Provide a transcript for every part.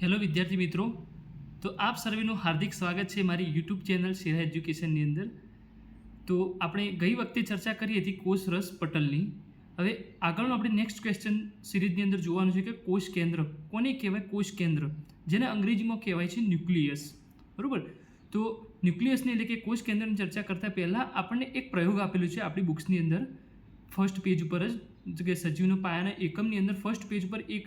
Hello વિદ્યાર્થી મિત્રો. તો આપ સર્વેનું હાર્દિક સ્વાગત છે મારી યુટ્યુબ ચેનલ શિરા એજ્યુકેશનની અંદર. તો આપણે ગઈ વખતે ચર્ચા કરી હતી કોષ રસ પટલની. હવે આગળનું આપણે નેક્સ્ટ ક્વેશ્ચન સિરીઝની અંદર જોવાનું છે કે કોષ કેન્દ્ર, કોને કહેવાય કોષ કેન્દ્ર? જેને અંગ્રેજીમાં કહેવાય છે ન્યુક્લિયસ. બરાબર? તો ન્યુક્લિયસની એટલે કે કોષ કેન્દ્રની ચર્ચા કરતાં પહેલાં આપણને એક પ્રયોગ આપેલો છે આપણી બુક્સની અંદર. ફર્સ્ટ પેજ ઉપર જ કે સજીવનો પાયાના એકમની અંદર ફર્સ્ટ પેજ પર એક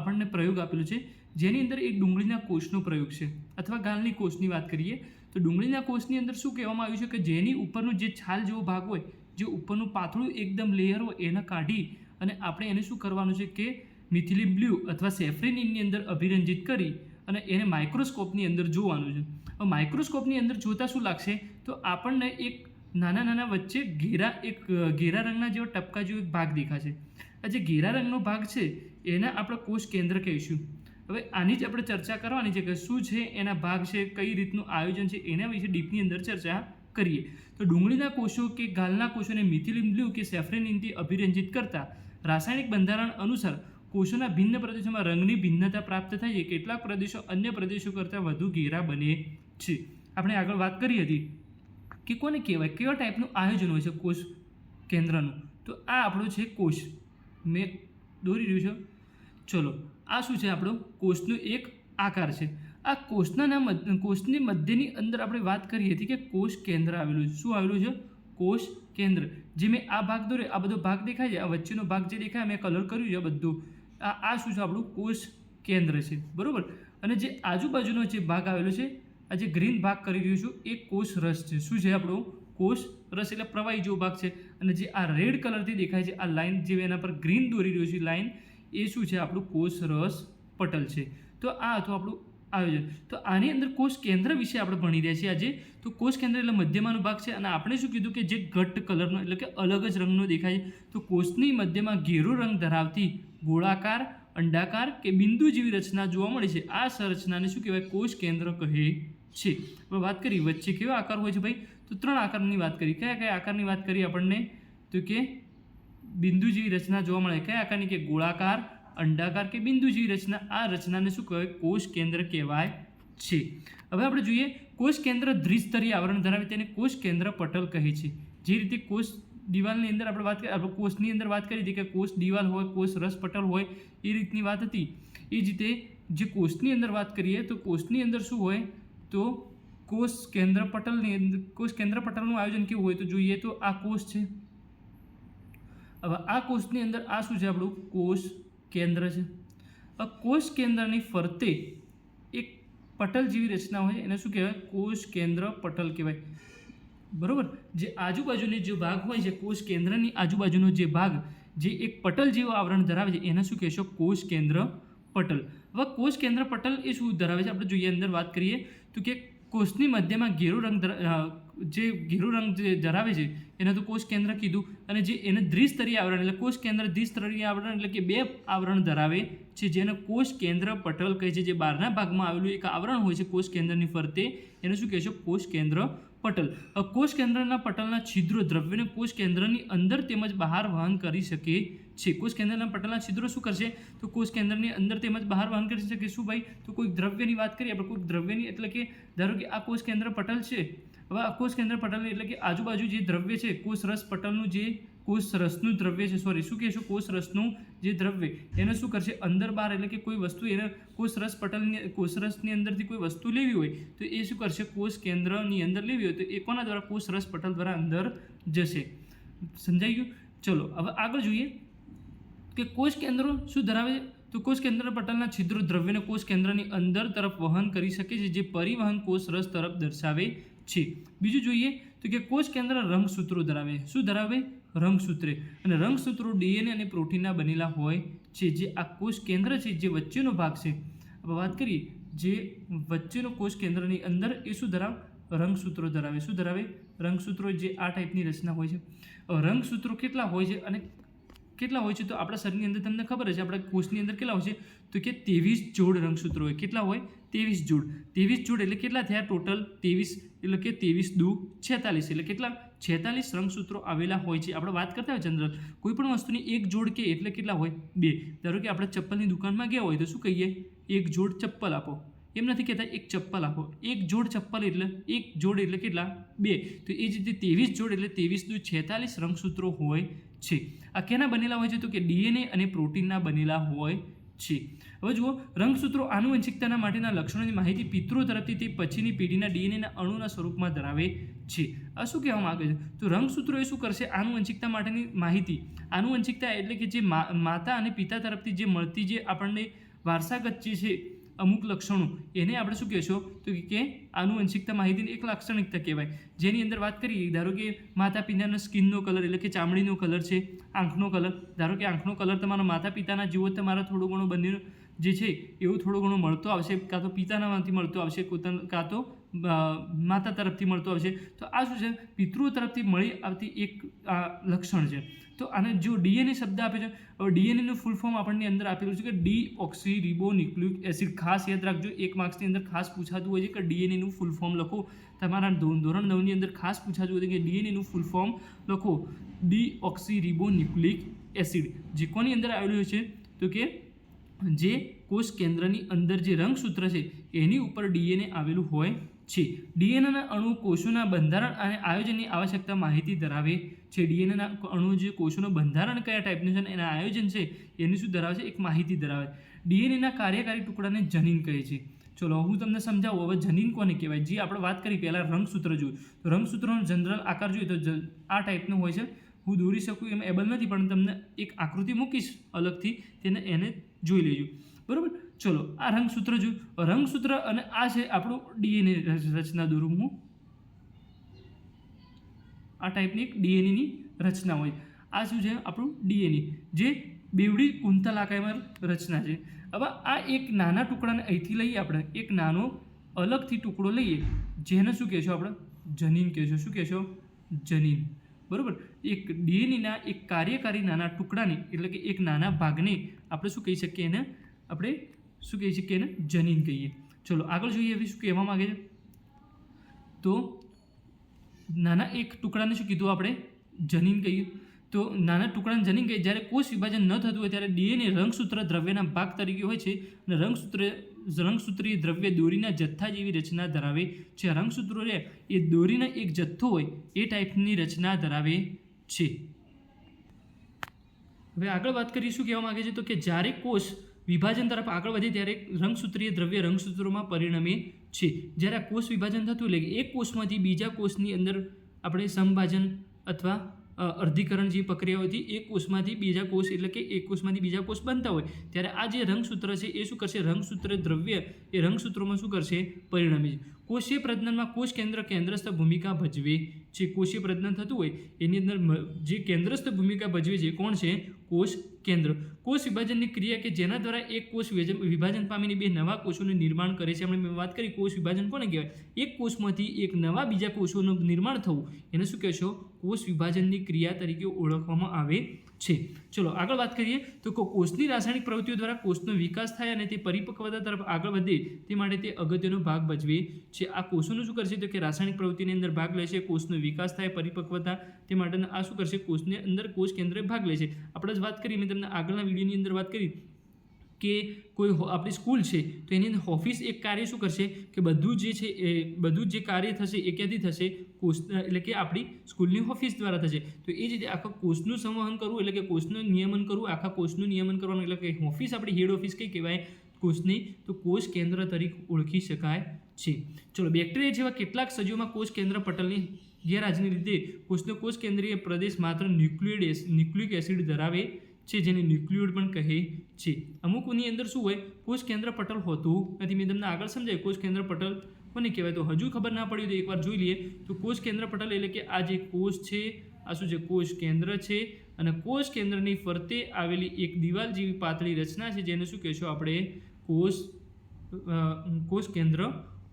આપણને પ્રયોગ આપેલો છે. જેની અંદર એક ડુંગળીના કોષનો પ્રયોગ છે. અથવા ગાલની કોષની વાત કરીએ, તો ડુંગળીના કોષની અંદર શું કહેવામાં આવ્યું છે કે જેની ઉપરનું જે છાલ જેવો ભાગ હોય, જે ઉપરનું પાતળું એકદમ લેયર હોય, એને કાઢી અને આપણે એને શું કરવાનું છે કે મિથિલિન બ્લુ અથવા સેફ્રેનિનની અંદર અભિરંજિત કરી અને એને માઇક્રોસ્કોપની અંદર જોવાનું છે. માઇક્રોસ્કોપની અંદર જોતાં શું લાગશે? તો આપણને એક નાના નાના વચ્ચે ઘેરા એક, ઘેરા રંગના જેવા ટપકા જેવો એક ભાગ દેખાશે. આ જે ઘેરા રંગનો ભાગ છે, એને આપણે કોષ કેન્દ્ર કહીશું. હવે આની જ આપણે ચર્ચા કરવાની છે કે શું છે, એના ભાગ છે, કઈ રીતનું આયોજન છે, એના વિશે ડીપની અંદર ચર્ચા કરીએ. તો ડુંગળીના કોષો કે ગાલના કોષોને મિથિલિન બ્લુ કે સેફ્રેનિનથી અભિરંજિત કરતા રાસાયણિક બંધારણ અનુસાર કોષોના ભિન્ન પ્રદેશોમાં રંગની ભિન્નતા પ્રાપ્ત થાય છે. કેટલાક પ્રદેશો અન્ય પ્રદેશો કરતાં વધુ ઘેરા બને છે. આપણે આગળ વાત કરી હતી કે કોને કહેવાય, કેવા ટાઈપનું આયોજન હોય છે કોષ કેન્દ્રનું? તો આ આપણો છે કોષ. મેં દોરી રહ્યું છે. ચલો આ શું છે આપણો? કોષનો એક આકાર છે. આ કોષના કોષની મધ્યની અંદર આપણે વાત કરી હતી કે કોષ કેન્દ્ર આવેલું છે. શું આવેલું છે? કોષ કેન્દ્ર. જે મેં આ ભાગ દોર્યો, આ બધો ભાગ દેખાય છે, આ વચ્ચેનો ભાગ જે દેખાય, મેં કલર કર્યું છે બધું. આ આ શું છે આપણું? કોષ કેન્દ્ર છે. બરાબર? અને જે આજુબાજુનો જે ભાગ આવેલો છે, આ જે ગ્રીન ભાગ કરી રહ્યો છું, એ કોષ રસ છે. શું છે આપણો? કોષ રસ એટલે પ્રવાહી જેવો ભાગ છે. અને જે આ રેડ કલરથી દેખાય છે, આ લાઈન જે એના પર ગ્રીન દોરી રહ્યો છે લાઈન એ શું છે? આપણું કોષ રસ પટલ છે. તો આ હતું આપણું આયોજન. તો આની અંદર કોષ કેન્દ્ર વિશે આપણે ભણી રહ્યા છીએ આજે. તો કોષ કેન્દ્ર એટલે મધ્યમાંનો ભાગ છે. અને આપણે શું કીધું કે જે ઘટ્ટ કલરનો એટલે કે અલગ જ રંગનો દેખાય તો કોષની મધ્યમાં ઘેરો રંગ ધરાવતી ગોળાકાર, અંડાકાર કે બિંદુ જેવી રચના જોવા મળે છે. આ સંરચનાને શું કહેવાય? કોષ કેન્દ્ર કહે છે. હવે વાત કરી વચ્ચે કેવો આકાર હોય છે ભાઈ? તો ત્રણ આકારની વાત કરી કયા કયા આકારની વાત કરી આપણને? તો કે બિંદુ જેવી રચના જોવા મળે. કયા આકારની કે ગોળાકાર, અંડાકાર કે બિંદુ જેવી રચના? આ રચનાને શું કહેવાય? કોષ કેન્દ્ર કહેવાય છે. હવે આપણે જોઈએ કોષ કેન્દ્ર દ્વિસ્તરીય આવરણ ધરાવે તેને કોષ કેન્દ્ર પટલ કહે છે. જે રીતે કોષ દિવાલની અંદર આપણે વાત આપણે કોષની અંદર વાત કરી હતી કે કોષ દિવાલ હોય, કોષ રસ પટલ હોય, એ રીતની વાત હતી. એ જ રીતે જે કોષની અંદર વાત કરીએ તો કોષની અંદર શું હોય? તો કોષ કેન્દ્ર પટલની અંદર કોષ કેન્દ્ર પટલનું આયોજન કેવું હોય તો જોઈએ તો આ કોષ છે. હવે આ કોષની અંદર આ શું છે આપણું? કોષ કેન્દ્ર છે. આ કોષ કેન્દ્રની ફરતે એક પટલ જેવી રચના હોય એને શું કહેવાય? કોષ કેન્દ્ર પટલ કહેવાય. બરાબર? જે આજુબાજુની જે ભાગ હોય છે, કોષ કેન્દ્રની આજુબાજુનો જે ભાગ, જે એક પટલ જેવું આવરણ ધરાવે છે, એને શું કહેશો? કોષ કેન્દ્ર પટલ. હવે કોષ કેન્દ્ર પટલ એ શું ધરાવે છે? આપણે જોઈએ, અંદર વાત કરીએ તો કે કોષની મધ્યમાં ઘેરો રંગ જે ઘેરો રંગ જે ધરાવે છે, એને તો કોષ કેન્દ્ર કીધું અને જે એને દ્વિસ્તરીય આવરણ, એટલે કોષ કેન્દ્ર દ્વિસ્તરીય આવરણ એટલે કે બે આવરણ ધરાવે છે, જેને કોષ કેન્દ્ર પટલ કહે છે. જે બહારના ભાગમાં આવેલું એક આવરણ હોય છે કોષ કેન્દ્રની ફરતે, એને શું કહે છે? કોષ કેન્દ્ર પટલ. કોષ કેન્દ્રના પટલના છિદ્રો દ્રવ્યને કોષ કેન્દ્રની અંદર તેમજ બહાર વહન કરી શકે છે. કોષ કેન્દ્રના પટલના છિદ્રો શું કરશે? તો કોષ કેન્દ્રની અંદર તેમજ બહાર વહન કરી શકે. શું ભાઈ? તો કોઈ દ્રવ્યની વાત કરીએ. આપણે કોઈ દ્રવ્યની એટલે કે ધારો કે આ કોષ કેન્દ્ર પટલ છે. હવે આ કોષ કેન્દ્ર પટલની એટલે કે આજુબાજુ જે દ્રવ્ય છે કોષ રસ પટલનું જે કોષ રસનું દ્રવ્ય છે સોરી શું કહેશું? કોષ રસનું જે દ્રવ્ય, એને શું કરશે? અંદર બહાર એટલે કે કોઈ વસ્તુ એને કોષ રસ પટલની, કોષરસની અંદરથી કોઈ વસ્તુ લેવી હોય, તો એ શું કરશે? કોષ કેન્દ્રની અંદર લેવી હોય, તો એ કોના દ્વારા? કોષ રસ પટલ દ્વારા અંદર જશે. સમજાઈ ગયું? ચલો, હવે આગળ જોઈએ કે કોષ કેન્દ્રો શું ધરાવે છે? તો કોષ કેન્દ્ર પટલના છિદ્રો દ્રવ્યને કોષ કેન્દ્રની અંદર તરફ વહન કરી શકે છે, જે પરિવહન કોષ રસ તરફ દર્શાવે છે. બીજું જોઈએ તો કે કોષ કેન્દ્ર રંગસૂત્રો ધરાવે. શું ધરાવે? રંગસૂત્રે. અને રંગસૂત્રો ડીએનએ અને પ્રોટીનના બનેલા હોય છે. જે આ કોષ કેન્દ્ર છે, જે વચ્ચેનો ભાગ છે. આપણે વાત કરીએ, જે વચ્ચેનો કોષ કેન્દ્રની અંદર એ શું ધરાવે? રંગસૂત્રો ધરાવે. શું ધરાવે? રંગસૂત્રો જે આ ટાઈપની રચના હોય છે. રંગસૂત્રો કેટલા હોય છે અને કેટલા હોય છે? તો આપણા શરીરની અંદર તમને ખબર છે. આપણા કોષની અંદર કેટલા હોય છે? તો કે ત્રેવીસ જોડ રંગસૂત્રો હોય. કેટલા હોય? ત્રેવીસ જોડ. ત્રેવીસ જોડ એટલે કેટલા થયા ટોટલ? ત્રેવીસ એટલે કે ત્રેવીસ દુ છેતાલીસ એટલે કેટલા? છેતાલીસ રંગસૂત્રો આવેલા હોય છે. આપણે વાત કરતા હોય જનરલ, કોઈ પણ વસ્તુની એક જોડ કે એટલે કેટલા હોય? બે. ધારો કે આપણે ચપ્પલની દુકાનમાં ગયા હોય તો શું કહીએ? એક જોડ ચપ્પલ આપો. એમ નથી કહેતા એક ચપ્પલ આપો. એક જોડ ચપ્પલ એટલે, એક જોડ એટલે કેટલા? બે. તો એ જ રીતે ત્રેવીસ જોડ એટલે ત્રેવીસ દુ છેતાલીસ રંગસૂત્રો હોય છે. આ કેના બનેલા હોય છે? તો કે ડીએનએ અને પ્રોટીનના બનેલા હોય છે. હવે જુઓ, રંગસૂત્રો આનુવંશિકતાના માટેના લક્ષણોની માહિતી પિતૃ તરફથી તે પછીની પેઢીના ડીએનએના અણુના સ્વરૂપમાં ધરાવે છે. આ શું કહેવા માગે છે? તો રંગસૂત્રો એ શું કરશે? આનુવંશિકતા માટેની માહિતી. આનુવંશિકતા એટલે કે જે માતા અને પિતા તરફથી જે મળતી જે આપણને વારસાગત જે છે અમુક લક્ષણો, એને આપણે શું કહેશો? તો કે આનુવંશિકતા માહિતીની એક લાક્ષણિકતા કહેવાય. જેની અંદર વાત કરીએ, ધારો કે માતા પિતાના સ્કિનનો કલર એટલે કે ચામડીનો કલર છે, આંખનો કલર. ધારો કે આંખનો કલર તમારા માતા પિતાના જીવો તમારા થોડો ઘણો બંનેનો જે છે એવું થોડો ઘણો મળતો આવશે, કાં તો પિતાનામાંથી મળતો આવશે પોતાના કાં તો માતા તરફથી મળતો આવશે. તો આ શું છે? પિતૃઓ તરફથી મળી આવતી એક આ લક્ષણ છે. તો આને જો ડીએનએ શબ્દ આપે છે, હવે ડીએનએનું ફૂલ ફોર્મ આપણને અંદર આપેલું છે કે deoxyribonucleic acid. ખાસ યાદ રાખજો, એક માર્ક્સની અંદર ખાસ પૂછાતું હોય છે કે ડીએનએનું ફૂલ ફોર્મ લખો. તમારા ધોરણ નવની અંદર ખાસ પૂછાતું હોય છે કે ડીએનએનું ફૂલ ફોર્મ લખો. Deoxyribonucleic acid. જે કોની અંદર આવેલું છે? તો કે જે કોષ કેન્દ્રની અંદર જે રંગસૂત્ર છે, એની ઉપર ડીએનએ આવેલું હોય છે. ડીએનએના અણુ કોષોના બંધારણ અને આયોજનની આવશ્યકતા માહિતી ધરાવે છે. ડીએનએના અણુ જે કોષોનું બંધારણ કયા ટાઈપનું છે એના આયોજન છે, એની શું ધરાવે છે, એક માહિતી ધરાવે. ડીએનએના કાર્યકારી ટુકડાને જનીન કહે છે. ચલો, હું તમને સમજાવું. હવે જનીન કોને કહેવાય? જે આપણે વાત કરી પહેલાં રંગસૂત્ર જોયું. તો રંગસૂત્રનો જનરલ આકાર જોઈએ તો આ ટાઈપનું હોય છે. હું દોરી શકું એમ એબલ નથી, પણ તમને એક આકૃતિ મૂકીશ અલગથી. તેને એને જોઈ લેજો. બરાબર? ચલો, આ રંગસૂત્ર જોયું. રંગસૂત્ર અને આ છે આપણું ડીએનએ રચના દોરું હું? આ ટાઈપની એક ડીએનએની રચના હોય. આ શું છે? આપણું ડીએનએ. જે બેવડી કુંતલાકાયમાં રચના છે. હવે આ એક નાના ટુકડાને અહીંથી લઈએ આપણે. એક નાનો, અલગથી ટુકડો લઈએ. જેને શું કહેશો આપણે? જનીન કહેશો. શું કહેશો? જનીન. બરાબર? એક ડીએનએના એક કાર્યકારી નાના ટુકડાને, એટલે કે એક નાના ભાગને આપણે શું કહી શકીએ એને? આપણે શું કહી શકીએ એને? જનીન કહીએ. ચલો, આગળ જોઈએ હવે શું કહેવા માગે છે. તો નાના એક ટુકડાને શું કીધું આપણે? જનીન કહીએ. તો નાના ટુકડાને જનીન કહીએ. જ્યારે કોષ વિભાજન ન થતું હોય ત્યારે ડીએનએ રંગસૂત્ર દ્રવ્યના ભાગ તરીકે હોય છે અને રંગસૂત્ર રંગસૂત્રીય દ્રવ્ય દોરીના જથ્થા જેવી રચના ધરાવે છે. રંગસૂત્રો રહે એ દોરીના એક જથ્થો હોય, એ ટાઈપની રચના ધરાવે છે. હવે આગળ વાત કરીએ શું કહેવા માંગે છે તો કે જ્યારે કોષ વિભાજન તરફ આગળ વધે ત્યારે રંગસૂત્રીય દ્રવ્ય રંગસૂત્રોમાં પરિણમે છે. જ્યારે કોષ વિભાજન થતું એટલે કે એક કોષમાંથી બીજા કોષની અંદર આપણે સમભાજન અથવા અર્ધીકરણ જે પ્રક્રિયાઓ હતી એક કોષમાંથી બીજા કોષ એટલે કે એક કોષમાંથી બીજા કોષ બનતા હોય. ત્યારે આ જે રંગસૂત્ર છે એ શું કરશે? રંગસૂત્ર દ્રવ્ય એ રંગસૂત્રોમાં શું કરશે? પરિણમે છે. કોષીય પ્રજનનમાં કોષ કેન્દ્ર કેન્દ્રસ્થ ભૂમિકા ભજવે છે. કોષીય પ્રજનન થતું હોય એની અંદર જે કેન્દ્રસ્થ ભૂમિકા ભજવે છે કોણ છે? કોષ કેન્દ્ર. કોષ વિભાજનની ક્રિયા કે જેના દ્વારા એક કોષ વિભાજન પામીને બે નવા કોષોનું નિર્માણ કરે છે. આપણે વાત કરી કોષ વિભાજન કોને કહેવાય? એક કોષમાંથી એક નવા બીજા કોષોનું નિર્માણ થવું. એને શું કહેશો? કોષ વિભાજનની ક્રિયા તરીકે ઓળખવામાં આવે છે. ચલો, આગળ વાત કરીએ તો કોષની રાસાયણિક પ્રવૃત્તિઓ દ્વારા કોષનો વિકાસ થાય અને તે પરિપક્વતા તરફ આગળ વધે તે માટે તે અગત્યનો ભાગ ભજવે છે. આ કોષોનું શું કરશે? તો કે રાસાયણિક પ્રવૃત્તિની અંદર ભાગ લે છે, કોષનો વિકાસ થાય, પરિપક્વતા તે માટેના આ શું કરશે? કોષની અંદર કોષ કેન્દ્રે ભાગ લે છે. આપણે જ વાત કરી, મેં તમને આગળના વિડીયોની અંદર વાત કરી. કે કોઈ આપણી સ્કૂલ છે, તો એની અંદર ઓફિસ એક કાર્ય શું કરશે કે બધું જે છે એ, બધું જ કાર્ય થશે એ ક્યાંથી થશે? કોષ એટલે કે આપણી સ્કૂલની ઓફિસ દ્વારા થશે. તો એ જ રીતે આખા કોષનું સંવહન કરવું, એટલે કે કોષનું નિયમન કરવું, આખા કોષનું નિયમન કરવાનું, એટલે કે ઓફિસ આપણી હેડ ઓફિસ કઈ કહેવાય? કોષની. તો કોષ કેન્દ્ર તરીકે ઓળખી શકાય છે. ચલો, બેક્ટેરિયા જેવા કેટલાક સજીવોમાં કોષ કેન્દ્ર પટલની ગેરહાજરીને લીધે કોષનો કોષ કેન્દ્રીય પ્રદેશ માત્ર ન્યુક્લિયડ એસ ન્યુક્લિક એસિડ ધરાવે છે જેને ન્યુક્લિયોડ પણ કહે છે. અમુકની અંદર શું હોય? કોષ કેન્દ્ર પટલ હોતું નથી. મેં તમને આગળ સમજાય કોષ કેન્દ્ર પટલ કોને કહેવાય? તો હજુ ખબર ના પડી તો એકવાર જોઈ લઈએ. તો કોષ કેન્દ્ર પટલ એટલે કે આ જે કોષ છે, આ શું છે? કોષ કેન્દ્ર છે. અને કોષ કેન્દ્રની ફરતે આવેલી એક દિવાલ જેવી પાતળી રચના છે જેને શું કહેશું આપણે? કોષ કોષ કેન્દ્ર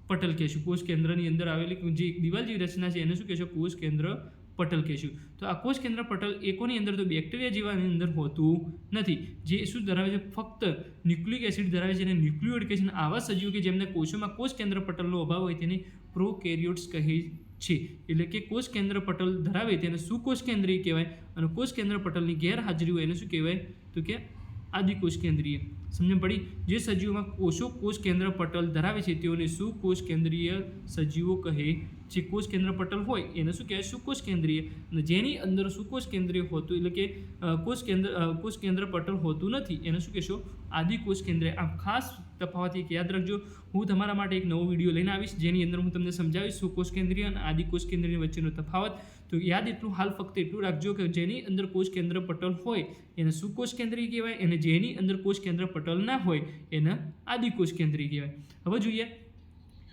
પટલ કહેશું. કોષ કેન્દ્રની અંદર આવેલી જે એક દિવાલ જેવી રચના છે એને શું કહેશો? કોષ કેન્દ્ર પટલ કહેશું. તો આ કોષ કેન્દ્ર પટલ એકોની અંદર તો બેક્ટેરિયા જીવાની અંદર હોતું નથી. જે શું ધરાવે છે? ફક્ત ન્યુક્લિક એસિડ ધરાવે છે અને ન્યુક્લિયોડ કહે છે. આવા સજીવો કે જેમને કોષોમાં કોષ કેન્દ્ર પટલનો અભાવ હોય તેને પ્રોકેરિયોટ્સ કહે છે. એટલે કે કોષ કેન્દ્ર પટલ ધરાવે તેને સુકોષ કેન્દ્રીય કહેવાય? અને કોષ કેન્દ્ર પટલની ગેરહાજરી હોય એને શું કહેવાય? તો કે આદિકોષ કેન્દ્રીય. સમજણ પડી? જે સજીવોમાં કોષો કોષ કેન્દ્ર પટલ ધરાવે છે, તેઓને સુકોષ કેન્દ્રીય સજીવો કહે? જે કોષ કેન્દ્ર પટલ હોય, એને શું કહેવાય? સુકોષ કેન્દ્રીય? અને જેની અંદર સુકોષ કેન્દ્રીય હોતું, એટલે કે કોષ કેન્દ્ર કોષ કેન્દ્ર પટલ હોતું નથી, એને શું કહેશો? આદિકોષ કેન્દ્ર આમ ખાસ તફાવત એક યાદ રાખજો. હું તમારા માટે એક નવો વીડિયો લઈને આવીશ, જેની અંદર હું તમને સમજાવીશ સુકોષ કેન્દ્રીય અને આદિકોષ કેન્દ્રીય વચ્ચેનો તફાવત. તો યાદ એટલું, હાલ ફક્ત એટલું રાખજો કે જેની અંદર કોષ કેન્દ્ર પટલ હોય, એને સુકોષ કેન્દ્રીય કહેવાય? અને જેની અંદર કોષ કેન્દ્ર પટલ ના હોય, એને આદિકોષ કેન્દ્રીય કહેવાય. હવે જોઈએ,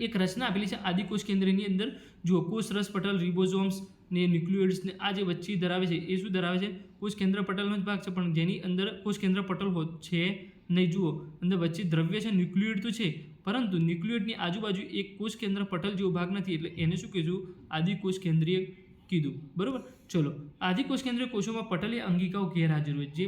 એક રચના આપેલી છે આદિકોષ કેન્દ્રની અંદર. જુઓ, કોષ રસ પટલ રિબોઝોમ્સ ને ન્યુક્લિયોઇડ્સ આ જે વચ્ચે ધરાવે છે, એ શું ધરાવે છે? કોષ કેન્દ્ર પટલનો જ ભાગ છે, પણ જેની અંદર કોષ કેન્દ્ર પટલ છે નહીં, જુઓ, અંદર વચ્ચે દ્રવ્ય છે ન્યુક્લિયોઇડ તો છે, પરંતુ ન્યુક્લિયોઇડની આજુબાજુ એક કોષ કેન્દ્ર પટલ જેવો ભાગ નથી, એટલે એને શું કહીશું આદિકોષ કેન્દ્રીય કીધું, બરાબર? ચલો આદિકોષ કેન્દ્રીય કોષોમાં પટલીય અંગિકાઓ ગેરહાજર હોય, જે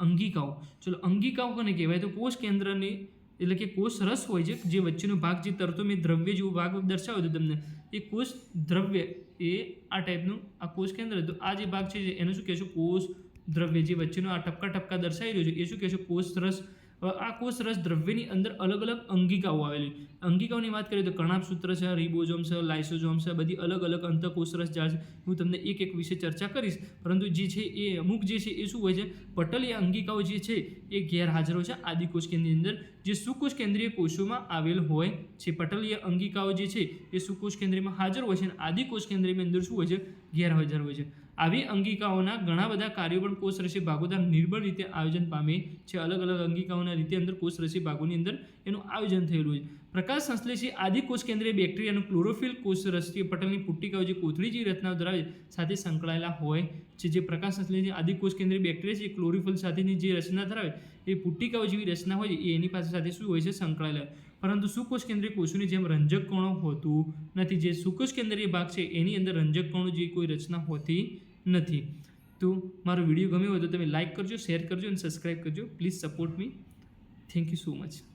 અંગિકાઓ, ચલો, અંગિકાઓ કોને કહેવાય? તો કોષ કેન્દ્રની એટલે કે કોષ રસ હોય છે, જે વચ્ચેનો ભાગ, જે તરતો મેં દ્રવ્ય જેવો ભાગ દર્શાવ્યો હતો તમને, એ કોષ દ્રવ્ય, એ આ ટાઈપનું આ કોષ કેન્દ્ર તો આ જે ભાગ છે, એને શું કહેશું? કોષ દ્રવ્ય, જે વચ્ચેનો આ ટપકા ટપકા દર્શાવી રહ્યો છે, એ શું કહેશું? કોષ રસ આ કોષ રસ દ્રવ્યની અંદર અલગ અલગ અંગિકાઓ આવેલી. અંગિકાઓની વાત કરીએ તો કણાભ સૂત્ર છે, રિબોઝોમ છે, લાઇસોઝોમ છે, બધી અલગ અલગ અંતકોષ રસ જાળ છે. હું તમને એક એક વિશે ચર્ચા કરીશ, પરંતુ જે છે એ અમુક જે છે એ શું હોય છે? પટલીય અંગિકાઓ જે છે એ ગેરહાજરો છે આદિકોષ કેન્દ્રની અંદર. જે સુકોષ કેન્દ્રીય કોષોમાં આવેલ હોય છે, પટલીય અંગિકાઓ જે છે એ સુકોષ કેન્દ્રમાં હાજર હોય છે અને આદિકોષ કેન્દ્રની અંદર શું હોય છે? ગેરહાજર હોય છે. આવી અંગિકાઓના ઘણા બધા કાર્યો પણ કોષ રસી ભાગો દ્વારા નિર્બળ રીતે આયોજન પામે છે. અલગ અલગ અંગિકાઓના રીતે અંદર કોષ રસી ભાગોની અંદર એનું આયોજન થયેલું છે પ્રકાશ સંશ્લેષી આદિ કોષ કેન્દ્રીય બેક્ટેરિયાનું ક્લોરોફિલ કોષ રસી પટલની પુટ્ટિકાઓ જે કોથળી જેવી રચનાઓ ધરાવે સાથે સંકળાયેલા હોય છે. જે પ્રકાશ સંશ્લેષી આદિ કોષ કેન્દ્રીય બેક્ટેરિયા છે, ક્લોરોફિલ સાથેની જે રચના ધરાવે એ પુટ્ટિકાઓ જેવી રચના હોય એ એની પાસે સાથે શું હોય છે? સંકળાયેલા. પરંતુ સુકોષ કેન્દ્રીય કોષોની જેમ રંજક કણો હોતું નથી. જે સુકોષ કેન્દ્રીય ભાગ છે, એની અંદર રંજક કણો જેવી કોઈ રચના હોતી નથી. તો મારો વીડિયો ગમ્યો હોય તો તમે લાઇક કરજો શેર કરજો અને સબસ્ક્રાઈબ કરજો. Please support me thank you so much